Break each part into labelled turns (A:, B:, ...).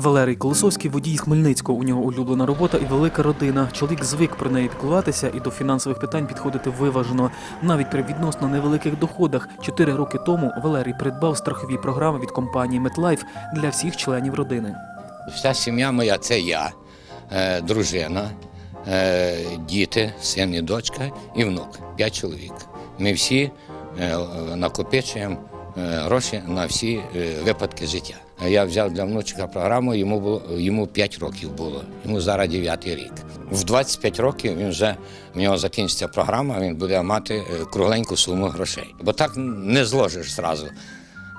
A: Валерій Колосовський водій з Хмельницького. У нього улюблена робота і велика родина. Чоловік звик про неї піклуватися і до фінансових питань підходити виважено. Навіть при відносно невеликих доходах. Чотири роки тому Валерій придбав страхові програми від компанії MetLife для всіх членів родини.
B: Вся сім'я моя це я, е, дружина, е, діти, син і дочка і внук. П'ять чоловік. Ми всі е, накопичуємо гроші на всі е, випадки життя. Я взяв для внучка програму, йому було йому 5 років було, йому зараз 9 рік. В 25 років він вже в нього закінчиться програма, він буде мати е, кругленьку суму грошей. Бо так не зложиш зразу.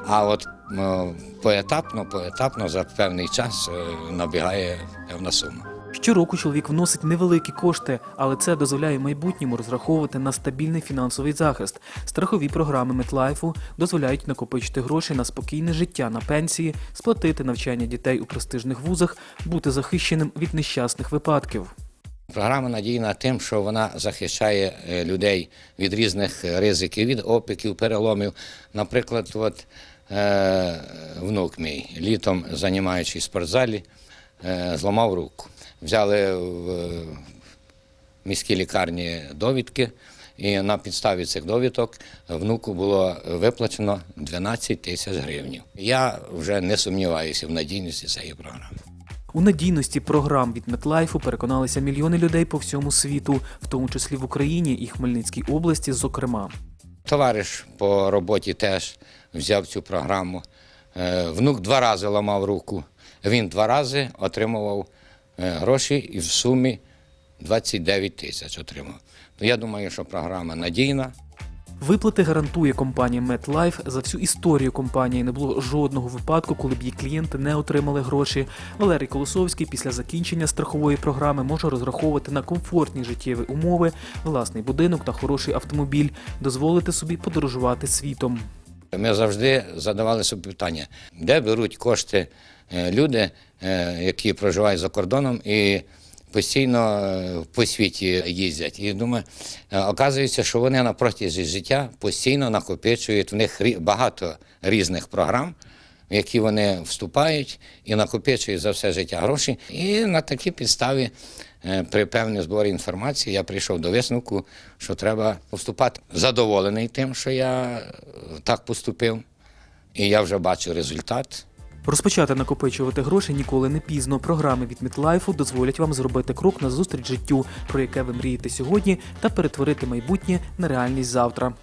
B: А от е, поетапно, поетапно за певний час е, набігає певна сума.
A: Щороку чоловік вносить невеликі кошти, але це дозволяє майбутньому розраховувати на стабільний фінансовий захист. Страхові програми Метлайфу дозволяють накопичити гроші на спокійне життя на пенсії, сплатити навчання дітей у престижних вузах, бути захищеним від нещасних випадків.
B: Програма надійна тим, що вона захищає е, людей від різних ризиків, від опіків, переломів. Наприклад, от, е, внук мій літом, займаючись в спортзалі, е, зламав руку. Взяли в е, міській лікарні довідки, і на підставі цих довідок внуку було виплачено 12 тисяч гривень. Я вже не сумніваюся в надійності цієї програми.
A: У надійності програм від Метлайфу переконалися мільйони людей по всьому світу, в тому числі в Україні і Хмельницькій області, зокрема.
B: Товариш по роботі теж взяв цю програму. Е, Внук два рази ламав руку. Він два рази отримував гроші і в сумі 29 тисяч отримав. То я думаю, що програма надійна.
A: Виплати гарантує компанія MetLife. За всю історію компанії не було жодного випадку, коли б її клієнти не отримали гроші. Валерій Колосовський після закінчення страхової програми може розраховувати на комфортні життєві умови, власний будинок та хороший автомобіль, дозволити собі подорожувати світом.
B: Ми завжди задавали собі питання, де беруть кошти е, люди, е, які проживають за кордоном і постійно е, по світі їздять. І думаю, е, оказується, що вони на протязі життя постійно накопичують в них багато різних програм. В які вони вступають і накопичують за все життя гроші. І на такій підставі, е, при певній зборі інформації, я прийшов до висновку, що треба вступати. Задоволений тим, що я е, так поступив, і я вже бачу результат.
A: Розпочати накопичувати гроші ніколи не пізно. Програми від Мітлайфу дозволять вам зробити крок назустріч життю, про яке ви мрієте сьогодні, та перетворити майбутнє на реальність завтра.